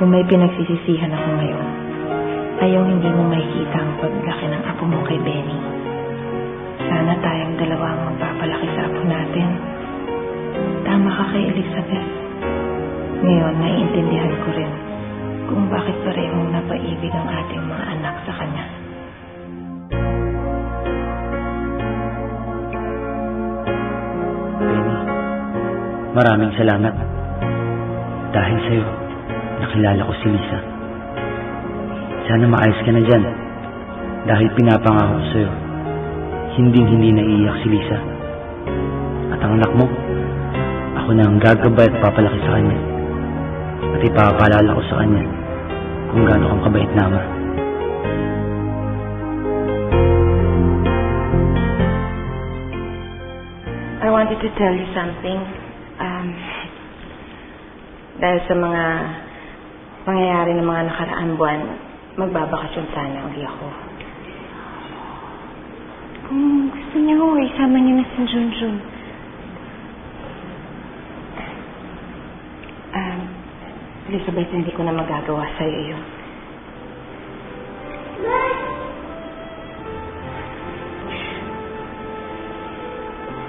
Kung may pinagsisisihan ako ngayon, ay yung hindi mo makikita ang paglaki ng apo mo kay Benny. Sana tayong dalawa ang magpapalaki sa apo natin. Tama ka kay Elizabeth. Ngayon, naiintindihan ko rin kung bakit parehong napaibig ang ating mga anak sa kanya. Benny, maraming salamat. Dahil sa'yo, nakilala ko si Lisa. Sana maayos ka na dyan. Dahil pinapangako ko sa'yo, hindi hindi naiiyak si Lisa. At ang anak mo, ako na ang gagabay at papalaki sa kanya. At ipapaalala ko sa kanya kung gaano kang kabait na ama. I wanted to tell you something. Um, dahil sa mga pangyayari ng mga nakaraang buwan, magbabakasyon sana uli ako. Kung gusto niyo, isama niyo na si Junjun. Um, Elizabeth, hindi ko na magagawa sa'yo yun.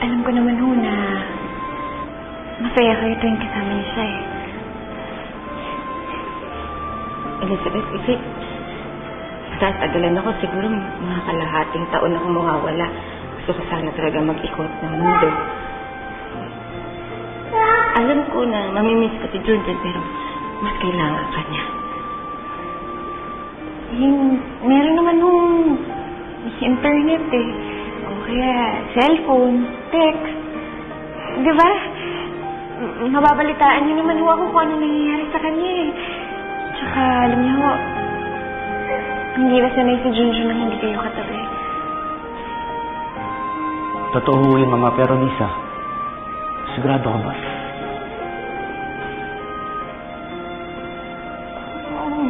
Alam ko naman ho na masaya kayo tuwing kasama niyo siya eh. Elizabeth, kasi tatagalan ako siguro mga kalahating taon ako mawawala. Gusto ko sana talaga mag-ikot ng mundo. Alam ko na mamimiss ko si Junjun pero mas kailangan ka niya. Yung, meron naman hong internet eh. O kaya cellphone, text. Di ba? Mababalitaan niyo naman ho ako kung ano nangyayari sa kanya eh. Tsaka, alam niyo ho, hindi na sanay si Junjun na hindi kayo katabi. Totoo ho yung ama, pero Lisa, sigurado ka ba? Oo.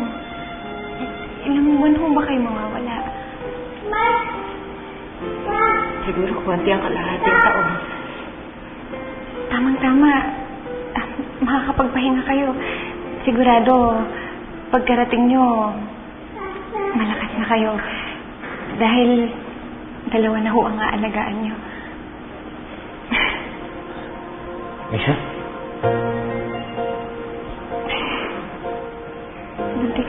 Ilang buwan ho ba kayo mawawala? Siguro konti ang kalahating taon. Tamang-tama. Ah, makakapagpahinga kayo. Sigurado, pagkarating nyo, malakas na kayo. Dahil dalawa na ho ang aalagaan nyo. Misha? Muntik